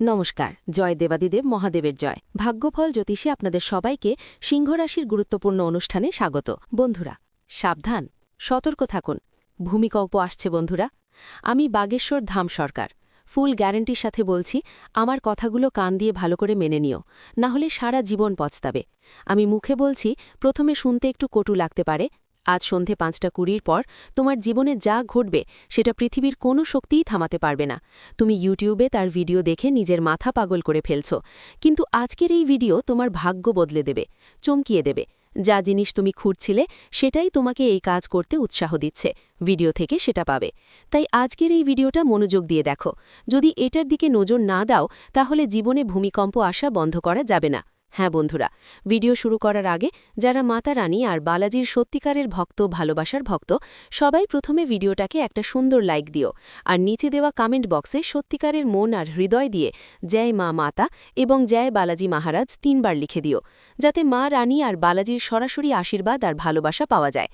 নমস্কার, জয় দেবাদিদেব, মহাদেবের জয়। ভাগ্যফল জ্যোতিষে আপনাদের সবাইকে সিংহরাশির গুরুত্বপূর্ণ অনুষ্ঠানে স্বাগত। বন্ধুরা, সাবধান, সতর্ক থাকুন। ভূমিকম্প আসছে বন্ধুরা। আমি বাগেশ্বর ধাম সরকার। ফুল গ্যারেন্টির সাথে বলছি, আমার কথাগুলো কান দিয়ে ভালো করে মেনে নিও। না হলে সারা জীবন পচতাবে। আমি মুখে বলছি, প্রথমে শুনতে একটু কটু লাগতে পারে আজ সন্ধে পাঁচটা কুড়ির পর তোমার জীবনে যা ঘটবে সেটা পৃথিবীর কোনো শক্তিই থামাতে পারবে না। তুমি ইউটিউবে তার ভিডিও দেখে নিজের মাথা পাগল করে ফেলছ। কিন্তু আজকের এই ভিডিও তোমার ভাগ্য বদলে দেবে, চমকিয়ে দেবে। যা জিনিস তুমি খুঁড়ছিলে সেটাই তোমাকে এই কাজ করতে উৎসাহ দিচ্ছে, ভিডিও থেকে সেটা পাবে। তাই আজকের এই ভিডিওটা মনোযোগ দিয়ে দেখো। যদি এটার দিকে নজর না দাও, তাহলে জীবনে ভূমিকম্প আসা বন্ধ করা যাবে না। হ্যাঁ বন্ধুরা, ভিডিও শুরু করার আগে যারা মাতা রানী আর বালাজির সত্যিকারের ভক্ত, ভালোবাসার ভক্ত, সবাই প্রথমে ভিডিওটাকে একটা সুন্দর লাইক দিও আর নিচে দেওয়া কমেন্ট বক্সে সত্যিকারের মন আর হৃদয় দিয়ে জয় মা মাতা এবং জয় বালাজি মহারাজ তিনবার লিখে দিও, যাতে মা রানী আর বালাজির সরাসরি আশীর্বাদ আর ভালোবাসা পাওয়া যায়।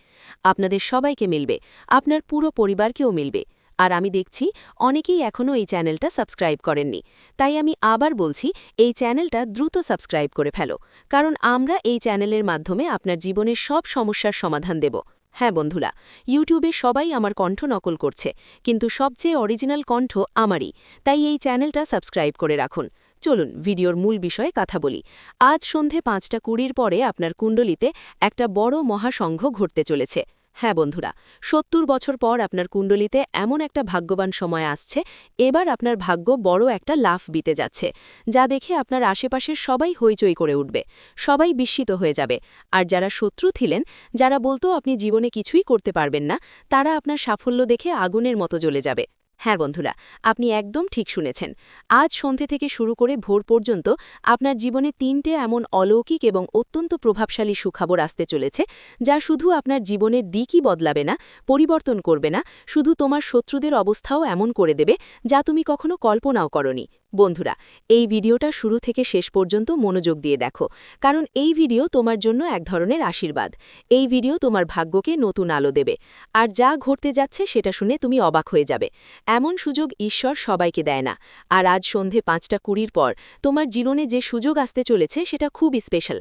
আপনাদের সবাইকে মিলবে, আপনার পুরো পরিবারকেও মিলবে। আর আমি দেখছি অনেকেই এখনও এই চ্যানেলটা সাবস্ক্রাইব করেননি। তাই আমি আবার বলছি, এই চ্যানেলটা দ্রুত সাবস্ক্রাইব করে ফেলো, কারণ আমরা এই চ্যানেলের মাধ্যমে আপনার জীবনের সব সমস্যার সমাধান দেব। হ্যাঁ বন্ধুরা, ইউটিউবে সবাই আমার কণ্ঠ নকল করছে, কিন্তু সবচেয়ে অরিজিনাল কণ্ঠ আমারই, তাই এই চ্যানেলটা সাবস্ক্রাইব করে রাখুন। চলুন, ভিডিওর মূল বিষয়ে কথা বলি। আজ সন্ধে পাঁচটা কুড়ির পরে আপনার কুণ্ডলিতে একটা বড় মহাসংঘ ঘটতে চলেছে। হ্যাঁ বন্ধুরা, সত্তর বছর পর আপনার কুণ্ডলিতে এমন একটা ভাগ্যবান সময় আসছে, এবার আপনার ভাগ্য বড় একটা লাফ বিতে যাচ্ছে, যা দেখে আপনার আশেপাশের সবাই হইচই করে উঠবে, সবাই বিস্মিত হয়ে যাবে, আর যারা শত্রু ছিলেন, যারা বলতো আপনি জীবনে কিছুই করতে পারবেন না, তারা আপনার সাফল্য দেখে আগুনের মতো জ্বলে যাবে। হ্যাঁ বন্ধুরা, আপনি একদম ঠিক শুনেছেন। আজ সন্ধে থেকে শুরু করে ভোর পর্যন্ত আপনার জীবনে তিনটে এমন অলৌকিক এবং অত্যন্ত প্রভাবশালী সুখবর আসতে চলেছে, যা শুধু আপনার জীবনের দিকই বদলাবে না, পরিবর্তন করবে না, শুধু তোমার শত্রুদের অবস্থাও এমন করে দেবে, যা তুমি কখনো কল্পনাও করনি। বন্ধুরা, এই ভিডিওটা শুরু থেকে শেষ পর্যন্ত মনোযোগ দিয়ে দেখো, কারণ এই ভিডিও তোমার জন্য এক ধরনের আশীর্বাদ। এই ভিডিও তোমার ভাগ্যকে নতুন আলো দেবে, আর যা ঘটতে যাচ্ছে সেটা শুনে তুমি অবাক হয়ে যাবে। এমন সুযোগ ঈশ্বর সবাইকে দেয় না, আর আজ সন্ধে পাঁচটা কুড়ির পর তোমার জীবনে যে সুযোগ আসতে চলেছে সেটা খুব স্পেশাল।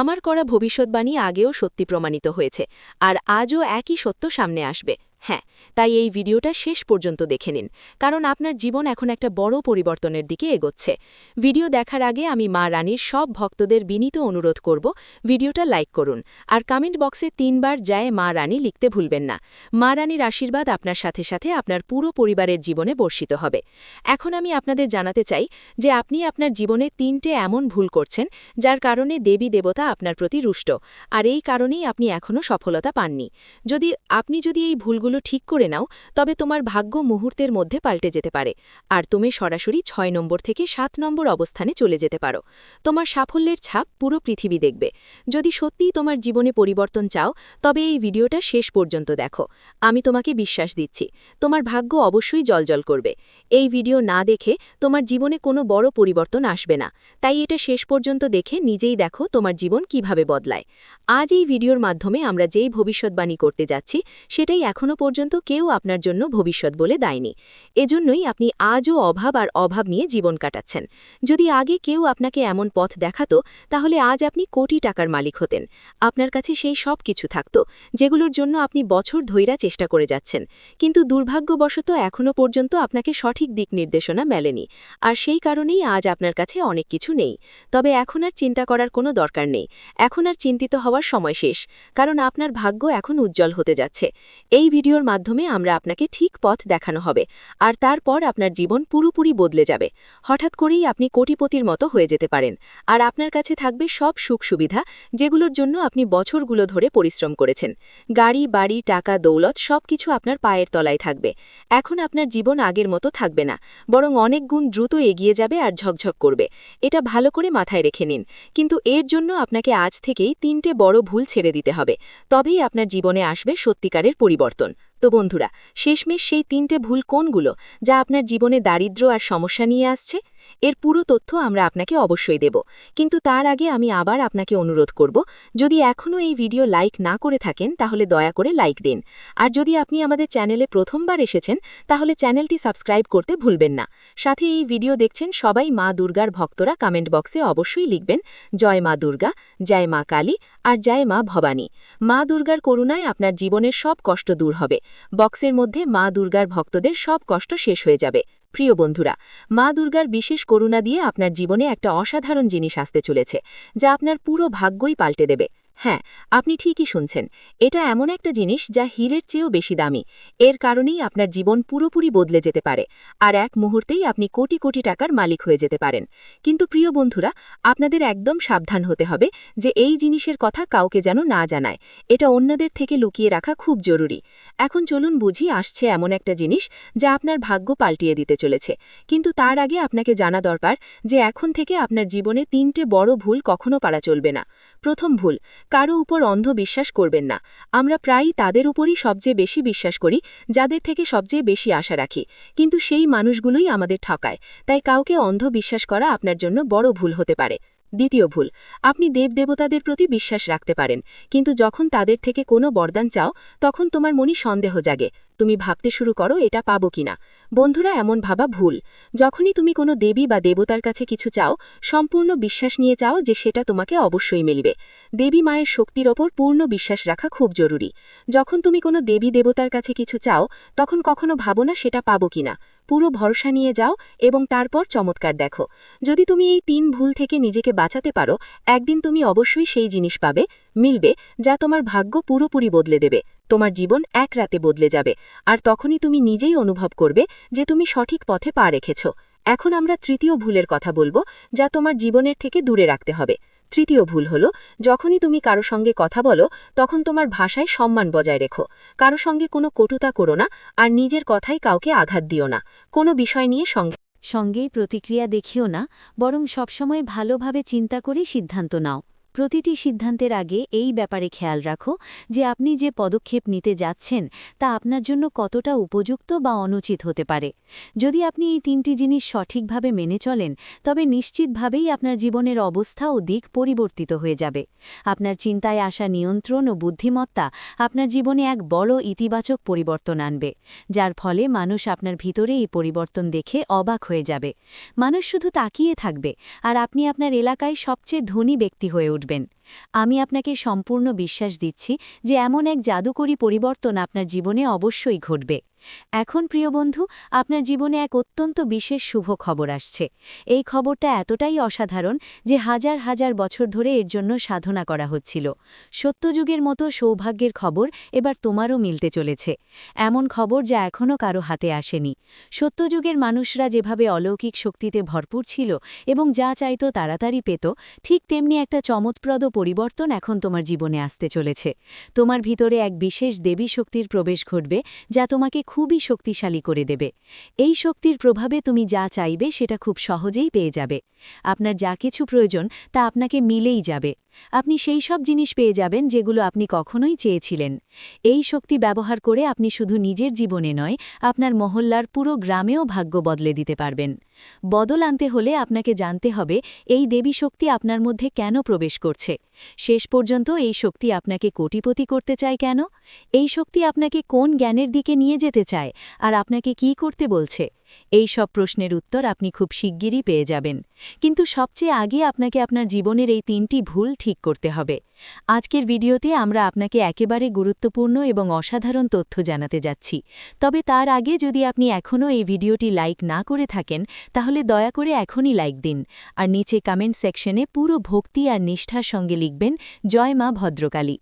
আমার করা ভবিষ্যৎবাণী আগেও সত্যি প্রমাণিত হয়েছে, আর আজও একই সত্য সামনে আসবে। হ্যাঁ তাই এই ভিডিওটা শেষ পর্যন্ত দেখে নিন, কারণ আপনার জীবন এখন একটা বড় পরিবর্তনের দিকে এগোচ্ছে। ভিডিও দেখার আগে আমি মা রানীর সব ভক্তদের বিনীত অনুরোধ করব, ভিডিওটা লাইক করুন, আর কমেন্ট বক্সে তিনবার যায় মা রানী লিখতে ভুলবেন না। মা রানীর আশীর্বাদ আপনার সাথে সাথে আপনার পুরো পরিবারের জীবনে বর্ষিত হবে। এখন আমি আপনাদের জানাতে চাই যে আপনি আপনার জীবনে তিনটে এমন ভুল করছেন, যার কারণে দেবী দেবতা আপনার প্রতি রুষ্ট, আর এই কারণেই আপনি এখনও সফলতা পাননি। যদি, আপনি যদি এই ভুলগুলো ঠিক করে নাও, তবে তোমার ভাগ্য মুহূর্তের মধ্যে পাল্টে যেতে পারে। আর তুমি সরাসরি ছয় নম্বর থেকে সাত নম্বর অবস্থানে চলে যেতে পারো। তোমার সাফল্যের ছাপ পুরো পৃথিবী দেখবে। যদি সত্যিই তোমার জীবনে পরিবর্তন চাও, তবে এই ভিডিওটা শেষ পর্যন্ত দেখো। আমি তোমাকে বিশ্বাস দিচ্ছি, তোমার ভাগ্য অবশ্যই জলজল করবে। এই ভিডিও না দেখে তোমার জীবনে কোনো বড় পরিবর্তন আসবে না। তাই এটা শেষ পর্যন্ত দেখে নিজেই দেখো তোমার জীবন কীভাবে বদলায়। আজ এই ভিডিওর মাধ্যমে আমরা যেই ভবিষ্যৎবাণী করতে যাচ্ছি, সেটাই এখনও পর্যন্ত কেউ আপনার জন্য ভবিষ্যৎ বলে দেয়নি। এজন্যই আপনি আজও অভাব আর অভাব নিয়ে জীবন কাটাচ্ছেন। যদি আগে কেউ আপনাকে এমন পথ দেখাতো, তাহলে আজ আপনি কোটি টাকার মালিক হতেন। আপনার কাছে সেই সব কিছু থাকত, যেগুলোর জন্য আপনি বছর ধৈরা চেষ্টা করে যাচ্ছেন। কিন্তু দুর্ভাগ্যবশত এখনও পর্যন্ত আপনাকে সঠিক দিক নির্দেশনা মেলেনি, আর সেই কারণেই আজ আপনার কাছে অনেক কিছু নেই। তবে এখন আর চিন্তা করার কোনো দরকার নেই। এখন আর চিন্তিত হওয়ার সময় শেষ, কারণ আপনার ভাগ্য এখন উজ্জ্বল হতে যাচ্ছে। এই ভিডিওর মাধ্যমে আমরা আপনাকে ঠিক পথ দেখানো হবে, আর তারপর আপনার জীবন পুরোপুরি বদলে যাবে। হঠাৎ করেই আপনি কোটিপতির মতো হয়ে যেতে পারেন, আর আপনার কাছে থাকবে সব সুখ সুবিধা, যেগুলোর জন্য আপনি বছরগুলো ধরে পরিশ্রম করেছেন। গাড়ি, বাড়ি, টাকা, দৌলত সব কিছু আপনার পায়ের তলায় থাকবে। এখন আপনার জীবন আগের মতো থাকবে না, বরং অনেক গুণ দ্রুত এগিয়ে যাবে আর ঝকঝক করবে। এটা ভালো করে মাথায় রেখে নিন, কিন্তু এর জন্য আপনাকে আজ থেকেই তিনটে বড় ভুল ছেড়ে দিতে হবে, তবেই আপনার জীবনে আসবে সত্যিকারের পরিবর্তন। তো বন্ধুরা, শেষমেশ সেই তিনটে ভুল কোনগুলো যা আপনার জীবনে দারিদ্র আর সমস্যা নিয়ে আসছে? এর পুরো তথ্য আমরা আপনাকে অবশ্যই দেব। কিন্তু তার আগে আমি আবার আপনাকে অনুরোধ করব, যদি এখনও এই ভিডিও লাইক না করে থাকেন, তাহলে দয়া করে লাইক দিন। আর যদি আপনি আমাদের চ্যানেলে প্রথমবার এসেছেন, তাহলে চ্যানেলটি সাবস্ক্রাইব করতে ভুলবেন না। সাথে এই ভিডিও দেখছেন সবাই মা দুর্গার ভক্তরা কমেন্ট বক্সে অবশ্যই লিখবেন, জয় মা দুর্গা, জয় মা কালী আর জয় মা ভবানী। মা দুর্গার করুণায় আপনার জীবনের সব কষ্ট দূর হবে। বক্সের মধ্যে মা দুর্গার ভক্তদের সব কষ্ট শেষ হয়ে যাবে। প্রিয় বন্ধুরা, মা দুর্গার বিশেষ করুণা দিয়ে আপনার জীবনে একটা অসাধারণ জিনিস আসতে চলেছে, যা আপনার পুরো ভাগ্যই পাল্টে দেবে। হ্যাঁ আপনি ঠিকই শুনছেন। এটা এমন একটা জিনিস যা হীরের চেয়েও বেশি দামি। এর কারণেই আপনার জীবন পুরোপুরি বদলে যেতে পারে, আর এক মুহূর্তেই আপনি কোটি কোটি টাকার মালিক হয়ে যেতে পারেন। কিন্তু প্রিয় বন্ধুরা, আপনাদের একদম সাবধান হতে হবে যে এই জিনিসের কথা কাউকে যেন না জানায়। এটা অন্যদের থেকে লুকিয়ে রাখা খুব জরুরি। এখন চলুন বুঝি আসছে এমন একটা জিনিস যা আপনার ভাগ্য পাল্টিয়ে দিতে চলেছে। কিন্তু তার আগে আপনাকে জানা দরকার যে এখন থেকে আপনার জীবনে তিনটে বড় ভুল কখনো পারা চলবে না। প্রথম ভুল কারও উপর অন্ধ বিশ্বাস করবেন না। আমরা প্রায়ই তাদের উপরই সবচেয়ে বেশি বিশ্বাস করি, যাদের থেকে সবচেয়ে বেশি আশা রাখি। কিন্তু সেই মানুষগুলোই আমাদের ঠকায়। তাই কাউকে অন্ধ বিশ্বাস করা আপনার জন্য বড় ভুল হতে পারে। দ্বিতীয় ভুল, আপনি দেবদেবতাদের প্রতি বিশ্বাস রাখতে পারেন, কিন্তু যখন তাদের থেকে কোনো বরদান চাও, তখন তোমার মনি সন্দেহ জাগে, তুমি ভাবতে শুরু করো এটা পাবো কিনা। বন্ধুরা, এমন ভাবা ভুল। যখনই তুমি কোনো দেবী বা দেবতার কাছে কিছু চাও, সম্পূর্ণ বিশ্বাস নিয়ে চাও যে সেটা তোমাকে অবশ্যই মিলবে। দেবী মায়ের শক্তির ওপর পূর্ণ বিশ্বাস রাখা খুব জরুরি। যখন তুমি কোনো দেবী দেবতার কাছে কিছু চাও, তখন কখনো ভাবো না সেটা পাবো কিনা। পুরো ভরসা নিয়ে যাও এবং তারপর চমৎকার দেখো। যদি তুমি এই তিন ভুল থেকে নিজেকে বাঁচাতে পারো, একদিন তুমি অবশ্যই সেই জিনিস পাবে, মিলবে, যা তোমার ভাগ্য পুরোপুরি বদলে দেবে। তোমার জীবন এক রাতে বদলে যাবে। আর তখনই তুমি নিজেই অনুভব করবে যে তুমি সঠিক পথে পা রেখেছ। এখন আমরা তৃতীয় ভুলের কথা বলব, যা তোমার জীবনের থেকে দূরে রাখতে হবে। তৃতীয় ভুল হল, যখনই তুমি কারও সঙ্গে কথা বলো, তখন তোমার ভাষায় সম্মান বজায় রেখো। কারও সঙ্গে কোনো কটুতা করো না, আর নিজের কথাই কাউকে আঘাত দিও না। কোনো বিষয় নিয়ে সঙ্গে সঙ্গেই প্রতিক্রিয়া দেখিও না, বরং সবসময় ভালোভাবে চিন্তা করেই সিদ্ধান্ত নাও। প্রতিটি সিদ্ধান্তের আগে এই ব্যাপারে খেয়াল রাখো যে আপনি যে পদক্ষেপ নিতে যাচ্ছেন, তা আপনার জন্য কতটা উপযুক্ত বা অনুচিত হতে পারে। যদি আপনি এই তিনটি জিনিস সঠিকভাবে মেনে চলেন, তবে নিশ্চিতভাবেই আপনার জীবনের অবস্থা ও দিক পরিবর্তিত হয়ে যাবে। আপনার চিন্তায় আসা নিয়ন্ত্রণ ও বুদ্ধিমত্তা আপনার জীবনে এক বড় ইতিবাচক পরিবর্তন আনবে, যার ফলে মানুষ আপনার ভিতরে এই পরিবর্তন দেখে অবাক হয়ে যাবে। মানুষ শুধু তাকিয়ে থাকবে, আর আপনি আপনার এলাকায় সবচেয়ে ধনী ব্যক্তি হয়ে উঠবেন। আমি আপনাকে সম্পূর্ণ বিশ্বাস দিচ্ছি যে এমন এক জাদুকরী পরিবর্তন আপনার জীবনে অবশ্যই ঘটবে। এখন, প্রিয় বন্ধু, আপনার জীবনে এক অত্যন্ত বিশেষ শুভ খবর আসছে। এই খবরটা এতটাই অসাধারণ যে হাজার হাজার বছর ধরে এর জন্য সাধনা করা হচ্ছিল। সত্যযুগের মতো সৌভাগ্যের খবর এবার তোমারও মিলতে চলেছে। এমন খবর যা এখনও কারও হাতে আসেনি। সত্যযুগের মানুষরা যেভাবে অলৌকিক শক্তিতে ভরপুর ছিল এবং যা চাইত তাড়াতাড়ি পেত, ঠিক তেমনি একটা চমৎপ্রদ পরিবর্তন এখন তোমার জীবনে আসতে চলেছে। তোমার ভিতরে এক বিশেষ দেবী শক্তির প্রবেশ ঘটবে যা তোমাকে খুবই শক্তিশালী করে দেবে। এই শক্তির প্রভাবে তুমি যা চাইবে সেটা খুব সহজেই পেয়ে যাবে। আপনার যা কিছু প্রয়োজন তা আপনাকে মিলেই যাবে। আপনি সেই সব জিনিস পেয়ে যাবেন যেগুলো আপনি কখনোই চেয়েছিলেন। এই শক্তি ব্যবহার করে আপনি শুধু নিজের জীবনে নয়, আপনার মহল্লার পুরো গ্রামেও ভাগ্য বদলে দিতে পারবেন। বদল আনতে হলে আপনাকে জানতে হবে, এই দেবী শক্তি আপনার মধ্যে কেন প্রবেশ করছে? শেষ পর্যন্ত এই শক্তি আপনাকে কোটিপতি করতে চায় কেন? এই শক্তি আপনাকে কোন জ্ঞানের দিকে নিয়ে যেতে চায়, আর আপনাকে কি করতে বলছে? এই সব প্রশ্নের উত্তর আপনি খুব শিগগিরই পেয়ে যাবেন। কিন্তু সবচেয়ে আগে আপনাকে আপনার জীবনের এই তিনটি ভুল ঠিক করতে হবে। আজকের ভিডিওতে আমরা আপনাকে একেবারে গুরুত্বপূর্ণ এবং অসাধারণ তথ্য জানাতে যাচ্ছি। তবে তার আগে যদি আপনি এখনও এই ভিডিওটি লাইক না করে থাকেন, তাহলে দয়া করে এখনই লাইক দিন। আর নিচে কমেন্ট সেকশনে পুরো ভক্তি আর নিষ্ঠার সঙ্গে লিখবেন, জয় মা ভদ্রকালী।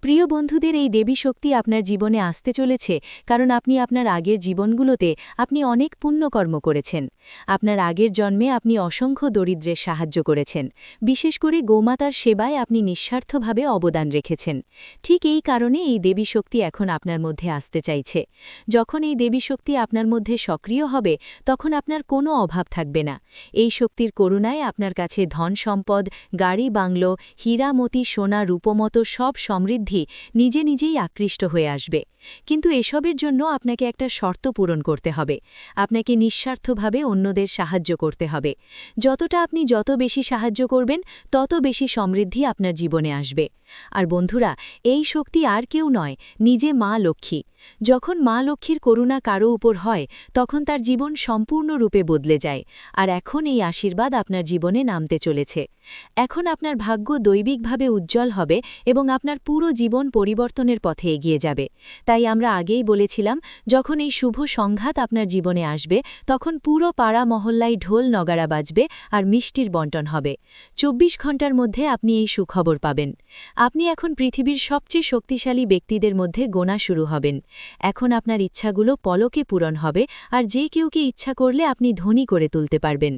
প্রিয় বন্ধুদের, এই দেবী শক্তি আপনার জীবনে আসতে চলেছে, কারণ আপনি আপনার আগের জীবনগুলোতে আপনি অনেক পুণ্যকর্ম করেছেন। আপনার আগের জন্মে আপনি অসংখ্য দরিদ্রের সাহায্য করেছেন। বিশেষ করে গোমাতার সেবায় আপনি নিঃস্বার্থভাবে অবদান রেখেছেন। ঠিক এই কারণে এই দেবী শক্তি এখন আপনার মধ্যে আসতে চাইছে। যখন এই দেবী শক্তি আপনার মধ্যে সক্রিয় হবে, তখন আপনার কোনো অভাব থাকবে না। এই শক্তির করুণায় আপনার কাছে ধন সম্পদ, গাড়ি, বাংলো, হীরামতি, সোনা, রূপমতো সব সমৃদ্ধি নিজে নিজেই আকৃষ্ট হয়ে আসবে। কিন্তু এসবের জন্য আপনাকে একটা শর্ত পূরণ করতে হবে। আপনাকে নিঃস্বার্থভাবে অন্যদের সাহায্য করতে হবে। যতটা আপনি যত বেশি সাহায্য করবেন, তত বেশি সমৃদ্ধি আপনার জীবনে আসবে। আর বন্ধুরা, এই শক্তি আর কেউ নয়, নিজে মা লক্ষ্মী। যখন মা লক্ষ্মীর করুণা কারও উপর হয়, তখন তার জীবন সম্পূর্ণরূপে বদলে যায়। আর এখন এই আশীর্বাদ আপনার জীবনে নামতে চলেছে। এখন আপনার ভাগ্য দৈবিকভাবে উজ্জ্বল হবে এবং আপনার পুরো জীবন পরিবর্তনের পথে এগিয়ে যাবে। তাই আমরা আগেই বলেছিলাম, যখন এই শুভ সংঘাত আপনার জীবনে আসবে, তখন পুরো পাড়া মহল্লায় ঢোল নগাড়া বাজবে আর মিষ্টির বন্টন হবে। চব্বিশ ঘণ্টার মধ্যে আপনি এই সুখবর পাবেন। আপনি এখন পৃথিবীর সবচেয়ে শক্তিশালী ব্যক্তিদের মধ্যে গোনা শুরু হবেন। এখন আপনার ইচ্ছাগুলো পলকে পূরণ হবে আর যে কেউকে ইচ্ছা করলে আপনি ধনী করে তুলতে পারবেন।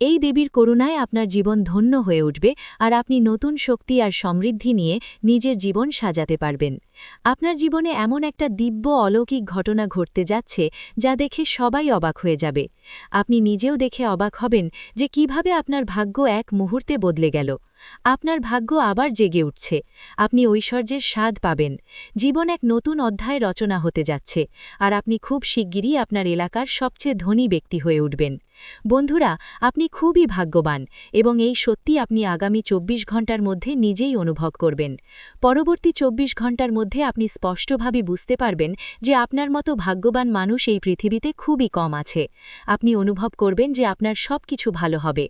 এই দেবীর করুণায় আপনার জীবন ধন্য হয়ে উঠবে আর আপনি নতুন শক্তি আর সমৃদ্ধি নিয়ে নিজের জীবন সাজাতে পারবেন। আপনার জীবনে এমন একটা দিব্য অলৌকিক ঘটনা ঘটতে যাচ্ছে যা দেখে সবাই অবাক হয়ে যাবে। আপনি নিজেও দেখে অবাক হবেন যে কীভাবে আপনার ভাগ্য এক মুহূর্তে বদলে গেল। আপনার ভাগ্য আবার জেগে উঠছে। আপনি ঐশ্বর্যের স্বাদ পাবেন। জীবন এক নতুন অধ্যায় রচনা হতে যাচ্ছে, আর আপনি খুব শিগগিরই আপনার এলাকার সবচেয়ে ধনী ব্যক্তি হয়ে উঠবেন। বন্ধুরা, আপনি খুবই ভাগ্যবান, এবং এই সত্যি আপনি আগামী ২৪ ঘণ্টার মধ্যে নিজেই অনুভব করবেন। পরবর্তী ২৪ ঘণ্টার মধ্যে আপনি স্পষ্টভাবে বুঝতে পারবেন যে আপনার মতো ভাগ্যবান মানুষ এই পৃথিবীতে খুবই কম আছে। আপনি অনুভব করবেন যে আপনার সব কিছু ভালো হবে।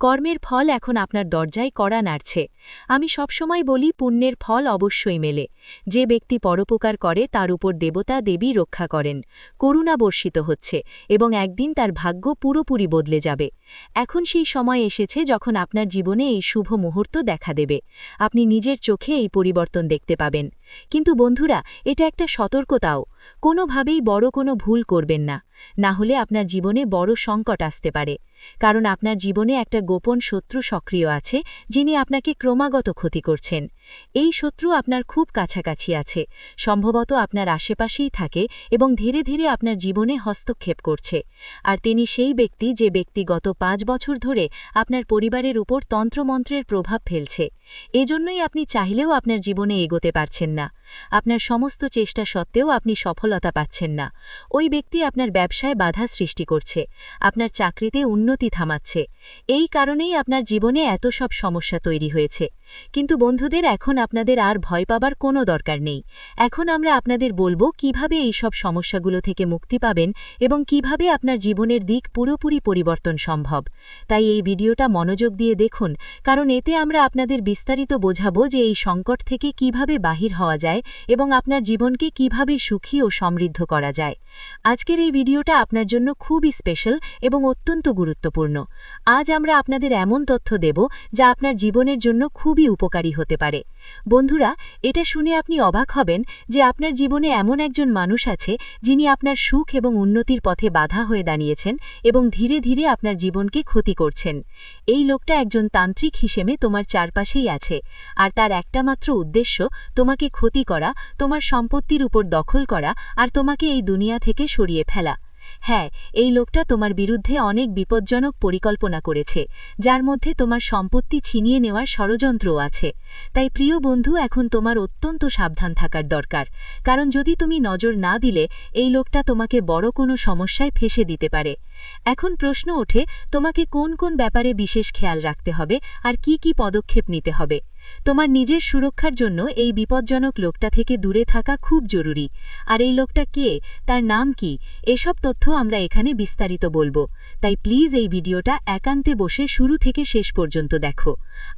কর্মের ফল এখন আপনার দরজায় কড়া নাড়ছে। আমি সবসময় বলি, পুণ্যের ফল অবশ্যই মেলে। যে ব্যক্তি পরোপকার করে, তার উপর দেবতা, দেবী রক্ষা করেন। করুণা বর্ষিত হচ্ছে এবং একদিন তার ভাগ্য পুরোপুরি বদলে যাবে। এখন সেই সময় এসেছে যখন আপনার জীবনে এই শুভ মুহূর্ত দেখা দেবে। আপনি নিজের চোখে এই পরিবর্তন দেখতে পাবেন। কিন্তু বন্ধুরা, এটা একটা সতর্কতাও। কোনোভাবেই বড় কোনো ভুল করবেন না। না হলে আপনার জীবনে বড় সংকট আসতে পারে। কারণ আপনার জীবনে একটা গোপন শত্রু সক্রিয় আছে, যিনি আপনাকে ক্রমাগত ক্ষতি করছেন। এই শত্রু আপনার খুব কাছাকাছি আছে, সম্ভবত আপনার আশেপাশেই থাকে এবং ধীরে ধীরে আপনার জীবনে হস্তক্ষেপ করছে। আর তিনি সেই ব্যক্তি যে ব্যক্তি গত পাঁচ বছর ধরে আপনার পরিবারের উপর তন্ত্রমন্ত্রের প্রভাব ফেলছে। এজন্যই আপনি চাইলেও আপনার জীবনে এগোতে পারছেন না। আপনার সমস্ত চেষ্টা সত্ত্বেও আপনি সফলতা পাচ্ছেন না। ওই ব্যক্তি আপনার ব্যবসায় বাধা সৃষ্টি করছে, আপনার চাকরিতে উন্নতি থামাচ্ছে। এই কারণেই আপনার জীবনে এত সব সমস্যা তৈরি হয়েছে। কিন্তু বন্ধুদের এখন আপনাদের আর ভয় পাবার কোনো দরকার নেই। এখন আমরা আপনাদের বলব কীভাবে এই সব সমস্যাগুলো থেকে মুক্তি পাবেন এবং কীভাবে আপনার জীবনের দিক পুরোপুরি পরিবর্তন সম্ভব। তাই এই ভিডিওটা মনোযোগ দিয়ে দেখুন, কারণ এতে আমরা আপনাদের বিস্তারিত বোঝাবো যে এই সংকট থেকে কীভাবে বাহির হওয়া যায় এবং আপনার জীবনকে কীভাবে সুখী ও সমৃদ্ধ করা যায়। আজকের এই ভিডিওটা আপনার জন্য খুবই স্পেশাল এবং অত্যন্ত গুরুত্বপূর্ণ। আজ আমরা আপনাদের এমন তথ্য দেব যা আপনার জীবনের জন্য খুবই উপকারী হতে পারে। বন্ধুরা, এটা শুনে আপনি অবাক হবেন যে আপনার জীবনে এমন একজন মানুষ আছে যিনি আপনার সুখ এবং উন্নতির পথে বাধা হয়ে দাঁড়িয়েছেন এবং ধীরে ধীরে আপনার জীবনকে ক্ষতি করছেন। এই লোকটা একজন তান্ত্রিক হিসেবে তোমার চারপাশেই আছে আর তার একটা মাত্র উদ্দেশ্য তোমাকে ক্ষতি করা, তোমার সম্পত্তির উপর দখল করা আর তোমাকে এই দুনিয়া থেকে সরিয়ে ফেলা। হ্যাঁ এই লোকটা তোমার বিরুদ্ধে অনেক বিপজ্জনক পরিকল্পনা করেছে, যার মধ্যে তোমার সম্পত্তি ছিনিয়ে নেওয়ার ষড়যন্ত্রও আছে। তাই প্রিয় বন্ধু, এখন তোমার অত্যন্ত সাবধান থাকার দরকার, কারণ যদি তুমি নজর না দিলে, এই লোকটা তোমাকে বড় কোনো সমস্যায় ফেসে দিতে পারে। এখন প্রশ্ন ওঠে, তোমাকে কোন কোন ব্যাপারে বিশেষ খেয়াল রাখতে হবে আর কি কি পদক্ষেপ নিতে হবে? তোমার নিজের সুরক্ষার জন্য এই বিপজ্জনক লোকটা থেকে দূরে থাকা খুব জরুরি। আর এই লোকটা কে? তার নাম কি? এসব তথ্য আমরা এখানে বিস্তারিত বলব। তাই প্লিজ এই ভিডিওটা একান্তে বসে শুরু থেকে শেষ পর্যন্ত দেখো।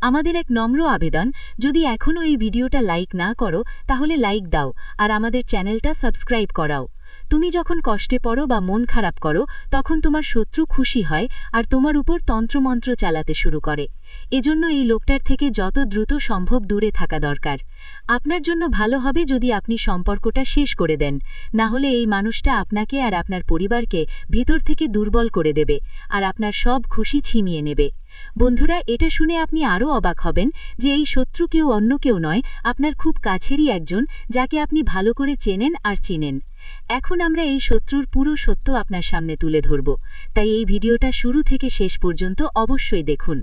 আমাদের এক নম্র আবেদন, যদি এখনও এই ভিডিওটা লাইক না করো, তাহলে লাইক দাও, আর আমাদের চ্যানেলটা সাবস্ক্রাইব করাও। তুমি যখন কষ্টে পড়ো বা মন খারাপ করো, তখন তোমার শত্রু খুশি হয় আর তোমার উপর তন্ত্রমন্ত্র চালাতে শুরু করে। এজন্য এই লোকটার থেকে যত দ্রুত সম্ভব দূরে থাকা দরকার। আপনার জন্য ভালো হবে যদি আপনি সম্পর্কটা শেষ করে দেন। না হলে এই মানুষটা আপনাকে আর আপনার পরিবারকে ভিতর থেকে দুর্বল করে দেবে আর আপনার সব খুশি ছিনিয়ে নেবে। বন্ধুরা, এটা শুনে আপনি আরও অবাক হবেন যে এই শত্রু কেউ অন্য কেউ নয়, আপনার খুব কাছেরই একজন যাকে আপনি ভালো করে চেনেন আর চিনেন। এখন আমরা এই শত্রুর পুরো সত্য আপনার সামনে তুলে ধরব। তাই এই ভিডিওটা শুরু থেকে শেষ পর্যন্ত অবশ্যই দেখুন।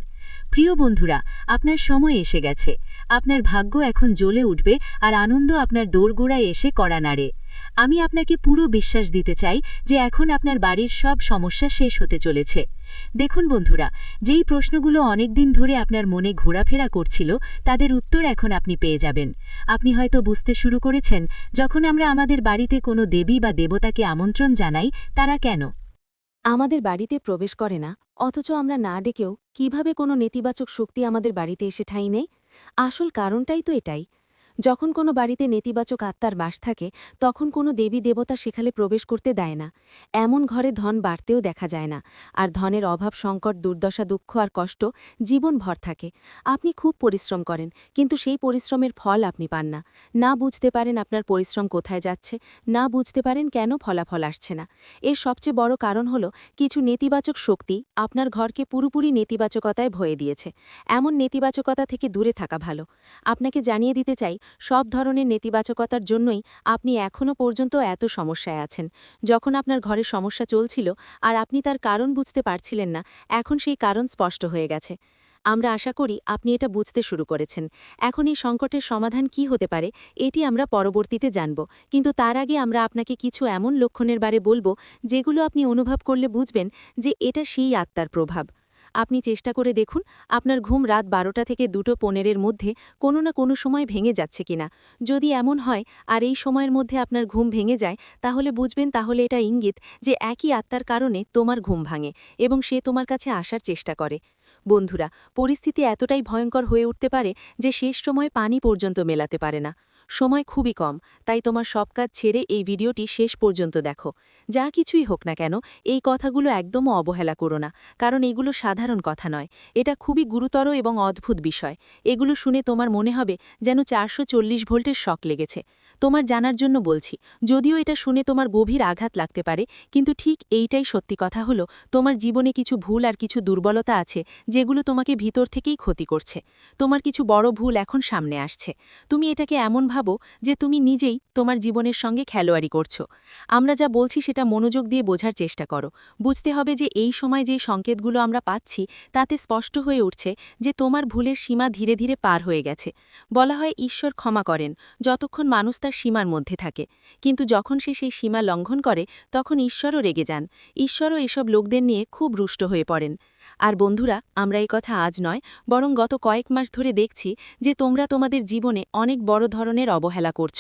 প্রিয় বন্ধুরা, আপনার সময় এসে গেছে। আপনার ভাগ্য এখন জ্বলে উঠবে আর আনন্দ আপনার দোরগোড়ায় এসে কড়া নাড়ে। আমি আপনাকে পুরো বিশ্বাস দিতে চাই যে এখন আপনার বাড়ির সব সমস্যা শেষ হতে চলেছে। দেখুন বন্ধুরা, যেই প্রশ্নগুলো অনেক দিন ধরে আপনার মনে ঘোরাফেরা করছিল, তাদের উত্তর এখন আপনি পেয়ে যাবেন। আপনি হয়তো বুঝতে শুরু করেছেন, যখন আমরা আমাদের বাড়িতে কোনো দেবী বা দেবতাকে আমন্ত্রণ জানাই, তারা কেন? আমাদের বাড়িতে প্রবেশ করে না। অথচ আমরা না ডেকেও কীভাবে কোনো নেতিবাচক শক্তি আমাদের বাড়িতে এসে ঠাঁই নেই আসল কারণটাই তো এটাই। যখন কোনো বাড়িতে নেতিবাচক আত্মার বাস থাকে, তখন কোনো দেবী দেবতা সেখানে প্রবেশ করতে দেয় না। এমন ঘরে ধন বাড়তেও দেখা যায় না, আর ধনের অভাব, সংকট, দুর্দশা, দুঃখ আর কষ্ট জীবন ভর থাকে। আপনি খুব পরিশ্রম করেন, কিন্তু সেই পরিশ্রমের ফল আপনি পান না। না বুঝতে পারেন আপনার পরিশ্রম কোথায় যাচ্ছে, না বুঝতে পারেন কেন ফলাফল আসছে না। এর সবচেয়ে বড় কারণ হল, কিছু নেতিবাচক শক্তি আপনার ঘরকে পুরোপুরি নেতিবাচকতায় ভয়ে দিয়েছে। এমন নেতিবাচকতা থেকে দূরে থাকা ভালো। আপনাকে জানিয়ে দিতে চাই সব ধরনের নেতিবাচকতার জন্যই আপনি এখনও পর্যন্ত এত সমস্যায় আছেন। যখন আপনার ঘরে সমস্যা চলছিল আর আপনি তার কারণ বুঝতে পারছিলেন না, এখন সেই কারণ স্পষ্ট হয়ে গেছে। আমরা আশা করি আপনি এটা বুঝতে শুরু করেছেন। এখন এই সংকটের সমাধান কি হতে পারে, এটি আমরা পরবর্তীতে জানব। কিন্তু তার আগে আমরা আপনাকে কিছু এমন লক্ষণের বারে বলব, যেগুলো আপনি অনুভব করলে বুঝবেন যে এটা সেই আত্মার প্রভাব। আপনি চেষ্টা করে দেখুন আপনার ঘুম রাত বারোটা থেকে দুটো পনেরের মধ্যে কোনো না কোনো সময় ভেঙে যাচ্ছে কিনা যদি এমন হয় আর এই সময়ের মধ্যে আপনার ঘুম ভেঙে যায়, তাহলে বুঝবেন তাহলে এটা ইঙ্গিত যে একই আত্মার কারণে তোমার ঘুম ভাঙে এবং সে তোমার কাছে আসার চেষ্টা করে। বন্ধুরা, পরিস্থিতি এতটাই ভয়ঙ্কর হয়ে উঠতে পারে যে শেষ সময় পানি পর্যন্ত মেলাতে পারে না। সময় খুবই কম, তাই তোমার সব কাজ ছেড়ে এই ভিডিওটি শেষ পর্যন্ত দেখো। যা কিছুই হোক না কেন, এই কথাগুলো একদমও অবহেলা করো না, কারণ এগুলো সাধারণ কথা নয়। এটা খুবই গুরুতর এবং অদ্ভুত বিষয়। এগুলো শুনে তোমার মনে হবে যেন চারশো চল্লিশ ভোল্টের শক লেগেছে। তোমার জানার জন্য বলছি, যদিও এটা শুনে তোমার গভীর আঘাত লাগতে পারে, কিন্তু ঠিক এইটাই সত্যি কথা হলো, তোমার জীবনে কিছু ভুল আর কিছু দুর্বলতা আছে, যেগুলো তোমাকে ভিতর থেকেই ক্ষতি করছে। তোমার কিছু বড় ভুল এখন সামনে আসছে। তুমি এটাকে এমন ভাবো যে তুমি নিজেই তোমার জীবনের সঙ্গে খেলোয়াড়ি করছ। আমরা যা বলছি সেটা মনোযোগ দিয়ে বোঝার চেষ্টা করো। বুঝতে হবে যে এই সময় যে সংকেতগুলো আমরা পাচ্ছি, তাতে স্পষ্ট হয়ে উঠছে যে তোমার ভুলের সীমা ধীরে ধীরে পার হয়ে গেছে। বলা হয়, ঈশ্বর ক্ষমা করেন যতক্ষণ মানুষ তার সীমার মধ্যে থাকে। কিন্তু যখন সে সেই সীমা লঙ্ঘন করে, তখন ঈশ্বরও রেগে যান। ঈশ্বরও এসব লোকদের নিয়ে খুব রুষ্ট হয়ে পড়েন। আর বন্ধুরা, আমরা এই কথা আজ নয়, বরং গত কয়েক মাস ধরে দেখছি যে তোমরা তোমাদের জীবনে অনেক বড় ধরনের অবহেলা করছ।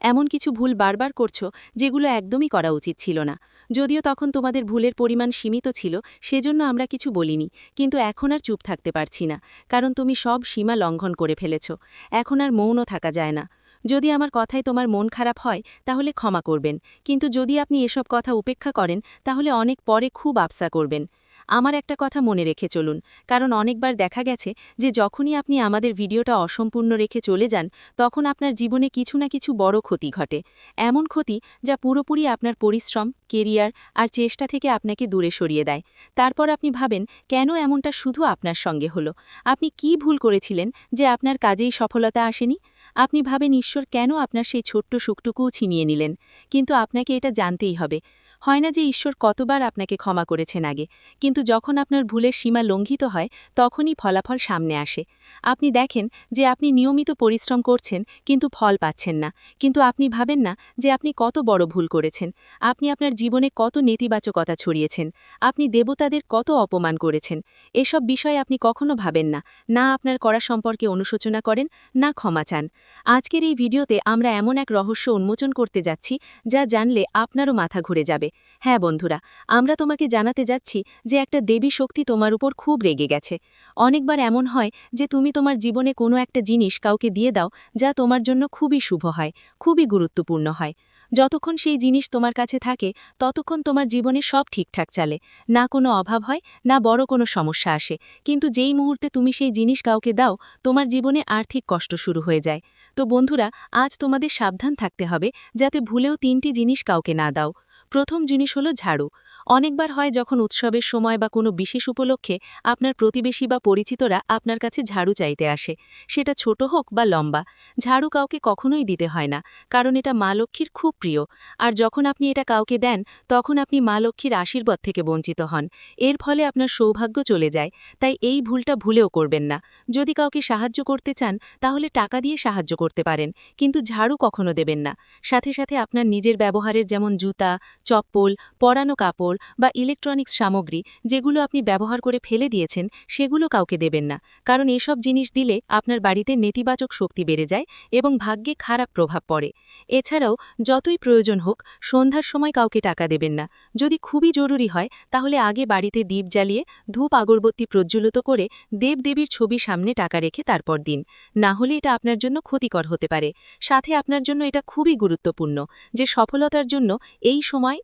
এমন কিছু ভুল বারবার করছ যেগুলো একদমই করা উচিত ছিল না। যদিও তখন তোমাদের ভুলের পরিমাণ সীমিত ছিল, সেজন্য আমরা কিছু বলিনি, কিন্তু এখন আর চুপ থাকতে পারছি না, কারণ তুমি সব সীমা লঙ্ঘন করে ফেলেছ। এখন আর মৌনও থাকা যায় না। যদি আমার কথায় তোমার মন খারাপ হয়, তাহলে ক্ষমা করবেন, কিন্তু যদি আপনি এসব কথা উপেক্ষা করেন, তাহলে অনেক পরে খুব আফসা করবেন। আমার একটা কথা মনে রেখে চলুন, কারণ অনেকবার দেখা গেছে যে যখনই আপনি আমাদের ভিডিওটা অসম্পূর্ণ রেখে চলে যান, তখন আপনার জীবনে কিছু না কিছু বড় ক্ষতি ঘটে। এমন ক্ষতি যা পুরোপুরি আপনার পরিশ্রম, কেরিয়ার আর চেষ্টা থেকে আপনাকে দূরে সরিয়ে দেয়। তারপর আপনি ভাবেন, কেন এমনটা শুধু আপনার সঙ্গে হলো? আপনি কি ভুল করেছিলেন যে আপনার কাজেই সফলতা আসেনি? আপনি ভাবেন ঈশ্বর কেন আপনার সেই ছোট্ট সুখটুকুও ছিনিয়ে নিলেন, কিন্তু আপনাকে এটা জানতেই হবে। হয় না যে ঈশ্বর কতবার আপনাকে ক্ষমা করেছেন আগে, কিন্তু যখন আপনার ভুলের সীমা লঙ্ঘিত হয়, তখনই ফলাফল সামনে আসে। আপনি দেখেন যে আপনি নিয়মিত পরিশ্রম করছেন, কিন্তু ফল পাচ্ছেন না। কিন্তু আপনি ভাবেন না যে আপনি কত বড় ভুল করেছেন। আপনি আপনার জীবনে কত নেতিবাচকতা ছড়িয়েছেন। আপনি দেবতাদের কত অপমান করেছেন। এসব বিষয়ে আপনি কখনো ভাবেন না। না আপনার করা সম্পর্কে অনুশোচনা করেন, না ক্ষমা চান। আজকের এই ভিডিওতে আমরা এমন এক রহস্য উন্মোচন করতে যাচ্ছি, যা জানলে আপনারও মাথা ঘুরে যাবে। হ্যাঁ বন্ধুরা, আমরা তোমাকে জানাতে যাচ্ছি যে একটা দেবী শক্তি তোমার উপর খুব রেগে গেছে। অনেকবার এমন হয় যে তুমি তোমার জীবনে কোনো একটা জিনিস কাউকে দিয়ে দাও, যা তোমার জন্য খুবই শুভ হয়, খুবই গুরুত্বপূর্ণ হয়। যতক্ষণ সেই জিনিস তোমার কাছে থাকে, ততক্ষণ তোমার জীবনে সব ঠিকঠাক চলে। না কোনো অভাব হয়, না বড় কোনো সমস্যা আসে। কিন্তু যেই মুহূর্তে তুমি সেই জিনিস কাউকে দাও, তোমার জীবনে আর্থিক কষ্ট শুরু হয়ে যায়। তো বন্ধুরা, আজ তোমাদের সাবধান থাকতে হবে, যাতে ভুলেও তিনটি জিনিস কাউকে না দাও। প্রথম জিনিস হলো ঝাড়ু। অনেকবার হয় যখন উৎসবের সময় বা কোনো বিশেষ উপলক্ষে আপনার প্রতিবেশী বা পরিচিতরা আপনার কাছে ঝাড়ু চাইতে আসে। সেটা ছোট হোক বা লম্বা, ঝাড়ু কাউকে কখনোই দিতে হয় না, কারণ এটা মা লক্ষ্মীর খুব প্রিয়। আর যখন আপনি এটা কাউকে দেন, তখন আপনি মা লক্ষ্মীর আশীর্বাদ থেকে বঞ্চিত হন। এর ফলে আপনার সৌভাগ্য চলে যায়, তাই এই ভুলটা ভুলেও করবেন না। যদি কাউকে সাহায্য করতে চান, তাহলে টাকা দিয়ে সাহায্য করতে পারেন, কিন্তু ঝাড়ু কখনো দেবেন না। সাথে সাথে আপনার নিজের ব্যবহারের যেমন জুতা, চপ্পল, পরানো কাপড় বা ইলেকট্রনিক্স সামগ্রী যেগুলো আপনি ব্যবহার করে ফেলে দিয়েছেন, সেগুলো কাউকে দেবেন না। কারণ এসব জিনিস দিলে আপনার বাড়িতে নেতিবাচক শক্তি বেড়ে যায় এবং ভাগ্যে খারাপ প্রভাব পড়ে। এছাড়াও, যতই প্রয়োজন হোক, সন্ধ্যার সময় কাউকে টাকা দেবেন না। যদি খুবই জরুরি হয়, তাহলে আগে বাড়িতে দ্বীপ জ্বালিয়ে ধূপ আগরবত্তি প্রজ্বলিত করে দেবদেবীর ছবি সামনে টাকা রেখে তারপর দিন। না হলে এটা আপনার জন্য ক্ষতিকর হতে পারে। সাথে আপনার জন্য এটা খুবই গুরুত্বপূর্ণ যে সফলতার জন্য এই সময়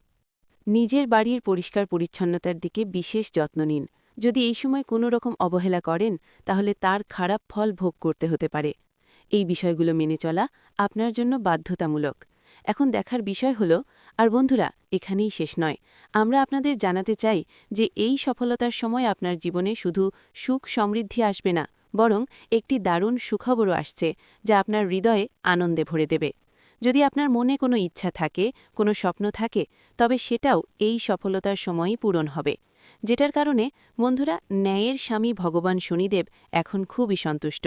নিজের বাড়ির পরিষ্কার পরিচ্ছন্নতার দিকে বিশেষ যত্ন নিন। যদি এই সময় কোনো রকম অবহেলা করেন, তাহলে তার খারাপ ফল ভোগ করতে হতে পারে। এই বিষয়গুলো মেনে চলা আপনার জন্য বাধ্যতামূলক। এখন দেখার বিষয় হল, আর বন্ধুরা, এখানেই শেষ নয়। আমরা আপনাদের জানাতে চাই যে এই সফলতার সময় আপনার জীবনে শুধু সুখ সমৃদ্ধি আসবে না, বরং একটি দারুণ সুখবরও আসছে, যা আপনার হৃদয়ে আনন্দে ভরে দেবে। যদি আপনার মনে কোনো ইচ্ছা থাকে, কোনো স্বপ্ন থাকে, তবে সেটাও এই সফলতার সময়ই পূরণ হবে। যেটার কারণে, বন্ধুরা, ন্যায়ের স্বামী ভগবান শনিদেব এখন খুবই সন্তুষ্ট।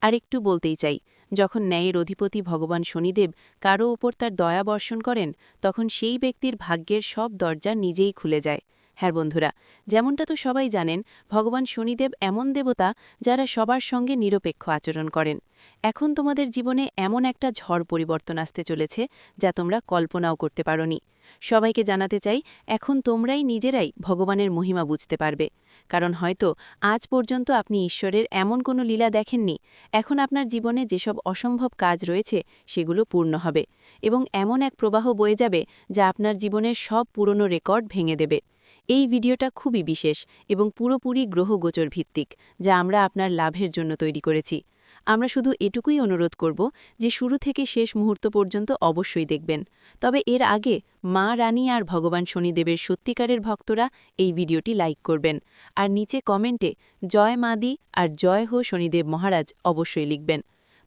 আর একটু বলতেই চাই, যখন ন্যায়ের অধিপতি ভগবান শনিদেব কারও ওপর তার দয়া বর্ষণ করেন, তখন সেই ব্যক্তির ভাগ্যের সব দরজা নিজেই খুলে যায়। হ্যাঁ বন্ধুরা, যেমনটা তো সবাই জানেন, ভগবান শনিদেব এমন দেবতা যারা সবার সঙ্গে নিরপেক্ষ আচরণ করেন। এখন তোমাদের জীবনে এমন একটা ঝড় পরিবর্তন আসতে চলেছে যা তোমরা কল্পনাও করতে পারোনি। সবাইকে জানাতে চাই, এখন তোমরাই নিজেরাই ভগবানের মহিমা বুঝতে পারবে। কারণ হয়তো আজ পর্যন্ত আপনি ঈশ্বরের এমন কোনো লীলা দেখেননি, এখন আপনার জীবনে যেসব অসম্ভব কাজ রয়েছে সেগুলো পূর্ণ হবে এবং এমন এক প্রবাহ বয়ে যাবে যা আপনার জীবনের সব পুরনো রেকর্ড ভেঙে দেবে। এই ভিডিওটা খুবই বিশেষ এবং পুরোপুরি গ্রহগোচর ভিত্তিক যা আমরা আপনার লাভের জন্য তৈরি করেছি। আমরা শুধু এটুকুই অনুরোধ করব যে শুরু থেকে শেষ মুহূর্ত পর্যন্ত অবশ্যই দেখবেন। তবে এর আগে মা রানী আর ভগবান শনিদেবের সত্যিকারের ভক্তরা এই ভিডিওটি লাইক করবেন আর নিচে কমেন্টে জয় মাদি আর জয় হো শনিদেব মহারাজ অবশ্যই লিখবেন।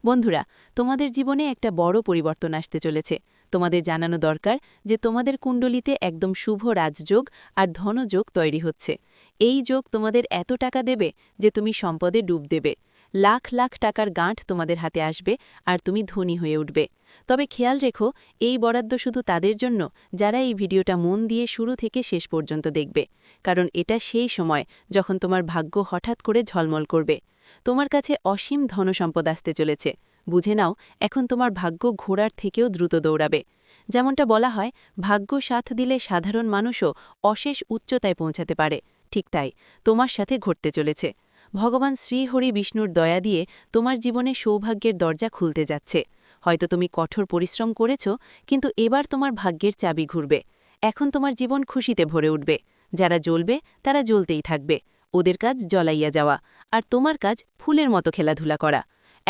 বন্ধুরা, তোমাদের জীবনে একটা বড় পরিবর্তন আসতে চলেছে। তোমাদের জানানো দরকার যে তোমাদের কুণ্ডলিতে একদম শুভ রাজযোগ আর ধনযোগ তৈরি হচ্ছে। এই যোগ তোমাদের এত টাকা দেবে যে তুমি সম্পদে ডুব দেবে। লাখ লাখ টাকার গাঁট তোমাদের হাতে আসবে আর তুমি ধনী হয়ে উঠবে। তবে খেয়াল রেখো, এই বরাদ্দ শুধু তাদের জন্য, যারা এই ভিডিওটা মন দিয়ে শুরু থেকে শেষ পর্যন্ত দেখবে। কারণ এটা সেই সময় যখন তোমার ভাগ্য হঠাৎ করে ঝলমল করবে। তোমার কাছে অসীম ধনসম্পদ আসতে চলেছে। বুঝে নাও, এখন তোমার ভাগ্য ঘোড়ার থেকেও দ্রুত দৌড়াবে। যেমনটা বলা হয়, ভাগ্য সাথ দিলে সাধারণ মানুষও অশেষ উচ্চতায় পৌঁছাতে পারে। ঠিক তাই, তোমার সাথে ঘটতে চলেছে। ভগবান শ্রীহরি বিষ্ণুর দয়া দিয়ে তোমার জীবনে সৌভাগ্যের দরজা খুলতে যাচ্ছে। হয়তো তুমি কঠোর পরিশ্রম করেছ, কিন্তু এবার তোমার ভাগ্যের চাবি ঘুরবে। এখন তোমার জীবন খুশিতে ভরে উঠবে। যারা জ্বলবে, তারা জ্বলতেই থাকবে। ওদের কাজ জ্বলাইয়া যাওয়া, আর তোমার কাজ ফুলের মতো খেলাধুলা করা।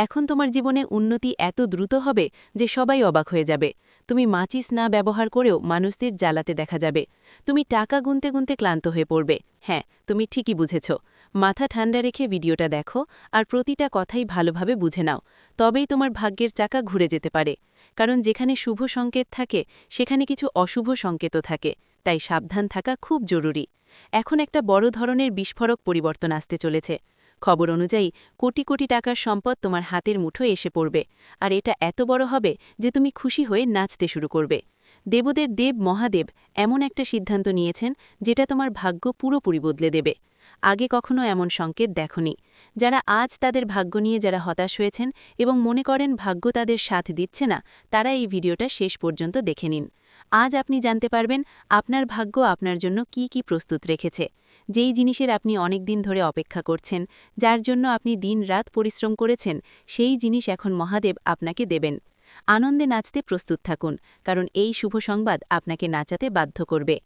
এখন তোমার জীবনে উন্নতি এত দ্রুত হবে যে সবাই অবাক হয়ে যাবে। তুমি মাচিস না ব্যবহার করেও মানুষদের জ্বালাতে দেখা যাবে। তুমি টাকা গুনতে গুনতে ক্লান্ত হয়ে পড়বে। হ্যাঁ তুমি ঠিকই বুঝেছ। মাথা ঠান্ডা রেখে ভিডিওটা দেখো আর প্রতিটা কথাই ভালোভাবে বুঝে নাও। তবেই তোমার ভাগ্যের চাকা ঘুরে যেতে পারে। কারণ যেখানে শুভ সংকেত থাকে, সেখানে কিছু অশুভ সংকেতও থাকে। তাই সাবধান থাকা খুব জরুরি। এখন একটা বড় ধরনের বিস্ফোরক পরিবর্তন আসতে চলেছে। খবর অনুযায়ী কোটি কোটি টাকার সম্পদ তোমার হাতের মুঠো এসে পড়বে, আর এটা এত বড় হবে যে তুমি খুশি হয়ে নাচতে শুরু করবে। দেবদের দেব মহাদেব এমন একটা সিদ্ধান্ত নিয়েছেন যেটা তোমার ভাগ্য পুরোপুরি বদলে দেবে। আগে কখনো এমন সংকেত দেখনি। যারা আজ তাদের ভাগ্য নিয়ে যারা হতাশ হয়েছেন এবং মনে করেন ভাগ্য তাদের সাথ দিচ্ছে না, তারা এই ভিডিওটা শেষ পর্যন্ত দেখে নিন। আজ আপনি জানতে পারবেন আপনার ভাগ্য আপনার জন্য কি কি প্রস্তুত রেখেছে। যেই জিনিসের আপনি অনেক দিন ধরে অপেক্ষা করছেন, যার জন্য আপনি দিন রাত পরিশ্রম করেছেন, সেই জিনিস এখন মহাদেব আপনাকে দেবেন। আনন্দে নাচতে প্রস্তুত থাকুন, কারণ এই শুভ সংবাদ আপনাকে নাচাতে বাধ্য করবে।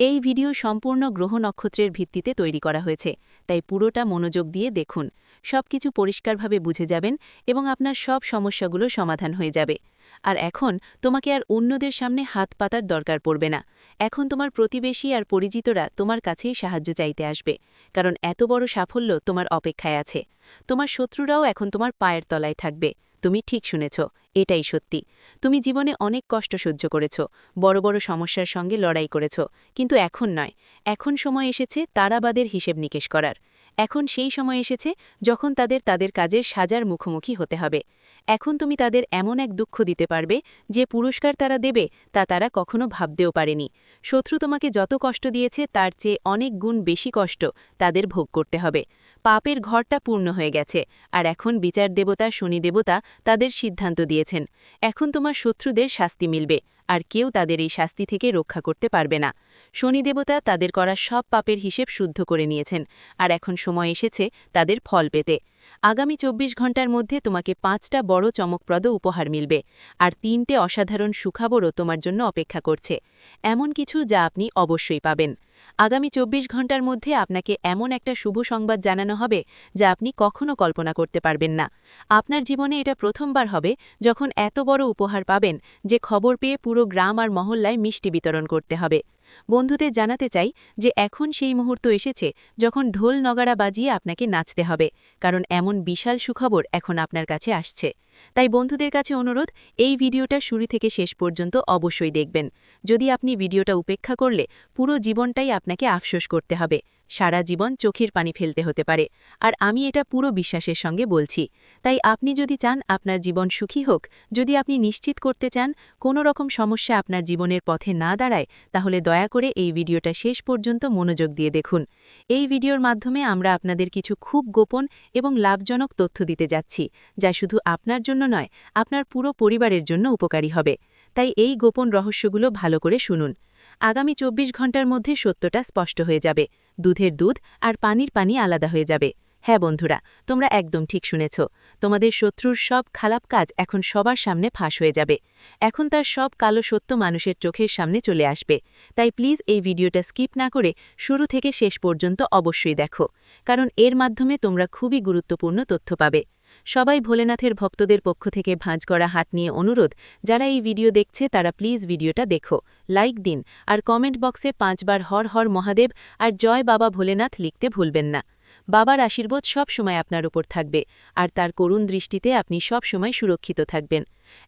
এই ভিডিও সম্পূর্ণ গ্রহ নক্ষত্রের ভিত্তিতে তৈরি করা হয়েছে, তাই পুরোটা মনোযোগ দিয়ে দেখুন। সবকিছু পরিষ্কারভাবে বুঝে যাবেন এবং আপনার সব সমস্যাগুলো সমাধান হয়ে যাবে। আর এখন তোমাকে আর অন্যদের সামনে হাত পাতার দরকার পড়বে না। এখন তোমার প্রতিবেশী আর পরিচিতরা তোমার কাছেই সাহায্য চাইতে আসবে, কারণ এত বড় সাফল্য তোমার অপেক্ষায় আছে। তোমার শত্রুরাও এখন তোমার পায়ের তলায় থাকবে, তুমি ঠিক শুনেছ, এটাই সত্যি। তুমি জীবনে অনেক কষ্ট সহ্য করেছ, বড় বড় সমস্যার সঙ্গে লড়াই করেছ, কিন্তু এখন নয়। এখন সময় এসেছে তারাবাদের হিসেব নিকেশ করার। এখন সেই সময় এসেছে যখন তাদের তাদের কাজের সাজার মুখোমুখি হতে হবে। এখন তুমি তাদের এমন এক দুঃখ দিতে পারবে, যে পুরস্কার তারা দেবে তা তারা কখনো ভাবতেও পারেনি। শত্রু তোমাকে যত কষ্ট দিয়েছে, তার চেয়ে অনেক গুণ বেশি কষ্ট তাদের ভোগ করতে হবে। পাপের ঘরটা পূর্ণ হয়ে গেছে, আর এখন বিচার দেবতা, শনি দেবতা তাদের সিদ্ধান্ত দিয়েছেন। এখন তোমার শত্রুদের শাস্তি মিলবে, আর কেউ তাদের এই শাস্তি থেকে রক্ষা করতে পারবে না। শনি দেবতা তাদের করা সব পাপের হিসেব শুদ্ধ করে নিয়েছেন, আর এখন সময় এসেছে তাদের ফল পেতে। আগামী চব্বিশ ঘণ্টার মধ্যে তোমাকে পাঁচটা বড় চমকপ্রদ উপহার মিলবে, আর তিনটে অসাধারণ সুখবরও তোমার জন্য অপেক্ষা করছে। এমন কিছু যা আপনি অবশ্যই পাবেন। আগামী চব্বিশ ঘণ্টার মধ্যে আপনাকে এমন একটা শুভ সংবাদ জানানো হবে যা আপনি কখনো কল্পনা করতে পারবেন না। আপনার জীবনে এটা প্রথমবার হবে যখন এত বড় উপহার পাবেন যে খবর পেয়ে পুরো গ্রাম আর মহল্লায় মিষ্টি বিতরণ করতে হবে। বন্ধুদের জানাতে চাই যে এখন সেই মুহূর্ত এসেছে যখন ঢোল নগাড়া বাজিয়ে আপনাকে নাচতে হবে, কারণ এমন বিশাল সুখবর এখন আপনার কাছে আসছে। তাই বন্ধুদের কাছে অনুরোধ, এই ভিডিওটা শুরু থেকে শেষ পর্যন্ত অবশ্যই দেখবেন। যদি আপনি ভিডিওটা উপেক্ষা করলে পুরো জীবনটাই আপনাকে আফসোস করতে হবে। সারা জীবন চোখের পানি ফেলতে হতে পারে। আর আমি এটা পুরো বিশ্বাসের সঙ্গে বলছি। তাই আপনি যদি চান আপনার জীবন সুখী হোক, যদি আপনি নিশ্চিত করতে চান কোনো রকম সমস্যা আপনার জীবনের পথে না দাঁড়ায়, তাহলে দয়া করে এই ভিডিওটা শেষ পর্যন্ত মনোযোগ দিয়ে দেখুন। এই ভিডিওর মাধ্যমে আমরা আপনাদের কিছু খুব গোপন এবং লাভজনক তথ্য দিতে যাচ্ছি, যা শুধু আপনার জন্য নয়, আপনার পুরো পরিবারের জন্য উপকারী হবে। তাই এই গোপন রহস্যগুলো ভালো করে শুনুন। আগামী চব্বিশ ঘণ্টার মধ্যে সত্যটা স্পষ্ট হয়ে যাবে। দুধের দুধ আর পানির পানি আলাদা হয়ে যাবে। হ্যাঁ বন্ধুরা, তোমরা একদম ঠিক শুনেছ। তোমাদের শত্রুর সব খারাপ কাজ এখন সবার সামনে ফাঁস হয়ে যাবে। এখন তার সব কালো সত্য মানুষের চোখের সামনে চলে আসবে। তাই প্লিজ এই ভিডিওটা স্কিপ না করে শুরু থেকে শেষ পর্যন্ত অবশ্যই দেখো। কারণ এর মাধ্যমে তোমরা খুবই গুরুত্বপূর্ণ তথ্য পাবে। সবাই ভোলেনাথের ভক্তদের পক্ষ থেকে ভাঁজ করা হাত নিয়ে অনুরোধ, যারা এই ভিডিও দেখছে তারা প্লিজ ভিডিওটা দেখো। লাইক দিন আর কমেন্ট বক্সে পাঁচবার হর হর মহাদেব আর জয় বাবা ভোলেনাথ লিখতে ভুলবেন না। বাবার আশীর্বাদ সব সময় আপনার উপর থাকবে আর তার করুণ দৃষ্টিতে আপনি সব সময় সুরক্ষিত থাকবেন।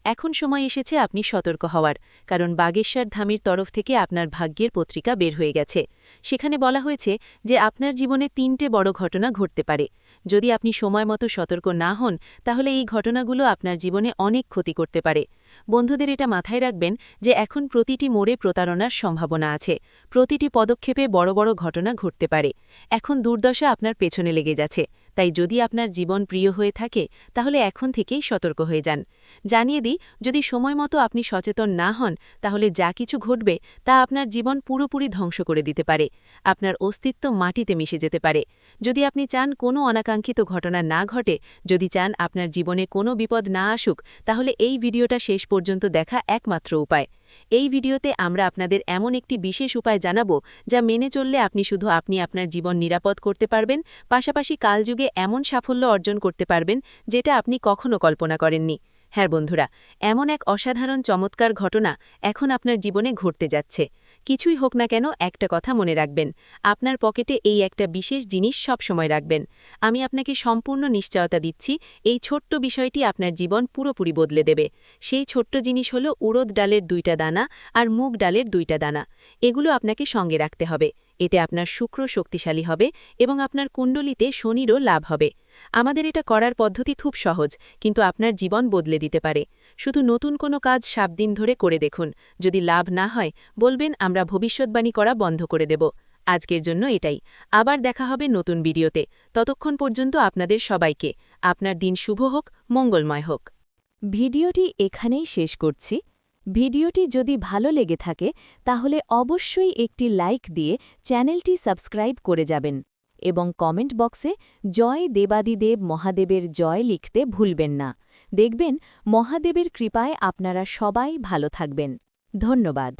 এখন সময় এসেছে আপনি সতর্ক হওয়ার, কারণ বাগেশ্বর ধামের তরফ থেকে আপনার ভাগ্যের পত্রিকা বের হয়ে গেছে। সেখানে বলা হয়েছে যে আপনার জীবনে তিনটে বড় ঘটনা ঘটতে পারে। যদি আপনি সময় মতো সতর্ক না হন, তাহলে এই ঘটনাগুলো আপনার জীবনে অনেক ক্ষতি করতে পারে। বন্ধুদের এটা মাথায় রাখবেন যে এখন প্রতিটি মোড়ে প্রতারণার সম্ভাবনা আছে। প্রতিটি পদক্ষেপে বড় বড় ঘটনা ঘটতে পারে। এখন দুর্দশা আপনার পেছনে লেগে যাচ্ছে। তাই যদি আপনার জীবন প্রিয় হয়ে থাকে, তাহলে এখন থেকেই সতর্ক হয়ে যান। জানিয়ে দিই, যদি সময় মতো আপনি সচেতন না হন, তাহলে যা কিছু ঘটবে তা আপনার জীবন পুরোপুরি ধ্বংস করে দিতে পারে। আপনার অস্তিত্ব মাটিতে মিশে যেতে পারে। যদি আপনি চান কোনো অনাকাঙ্ক্ষিত ঘটনা না ঘটে, যদি চান আপনার জীবনে কোনো বিপদ না আসুক, তাহলে এই ভিডিওটা শেষ পর্যন্ত দেখা একমাত্র উপায়। এই ভিডিওতে আমরা আপনাদের এমন একটি বিশেষ উপায় জানাব যা মেনে চললে আপনি শুধু আপনি আপনার জীবন নিরাপদ করতে পারবেন, পাশাপাশি কালযুগে এমন সাফল্য অর্জন করতে পারবেন যেটা আপনি কখনো কল্পনা করেননি। হ্যাঁ বন্ধুরা, এমন এক অসাধারণ চমৎকার ঘটনা এখন আপনার জীবনে ঘটতে যাচ্ছে। কিছুই হোক না কেন একটা কথা মনে রাখবেন। আপনার পকেটে এই একটা বিশেষ জিনিস সব সময় রাখবেন। আমি আপনাকে সম্পূর্ণ নিশ্চয়তা দিচ্ছি, এই ছোট্ট বিষয়টি আপনার জীবন পুরোপুরি বদলে দেবে। সেই ছোট্ট জিনিস হলো উড়দ ডালের দুইটা দানা আর মুগ ডালের দুইটা দানা। এগুলো আপনাকে সঙ্গে রাখতে হবে। এতে আপনার শুক্র শক্তিশালী হবে এবং আপনার কুণ্ডলিতে শনিরও লাভ হবে। আমাদের এটা করার পদ্ধতি খুব সহজ, কিন্তু আপনার জীবন বদলে দিতে পারে। শুধু নতুন কোনো কাজ সাত দিন ধরে করে দেখুন। যদি লাভ না হয়, বলবেন, আমরা ভবিষ্যৎবাণী করা বন্ধ করে দেব। আজকের জন্য এটাই। আবার দেখা হবে নতুন ভিডিওতে। ততক্ষণ পর্যন্ত আপনাদের সবাইকে আপনার দিন শুভ হোক, মঙ্গলময় হোক। ভিডিওটি এখানেই শেষ করছি। ভিডিওটি যদি ভালো লেগে থাকে, তাহলে অবশ্যই একটি লাইক দিয়ে চ্যানেলটি সাবস্ক্রাইব করে যাবেন এবং কমেন্ট বক্সে জয় দেবাদিদেব মহাদেবের জয় লিখতে ভুলবেন না। দেখবেন মহাদেবের কৃপায় আপনারা সবাই ভালো থাকবেন। ধন্যবাদ।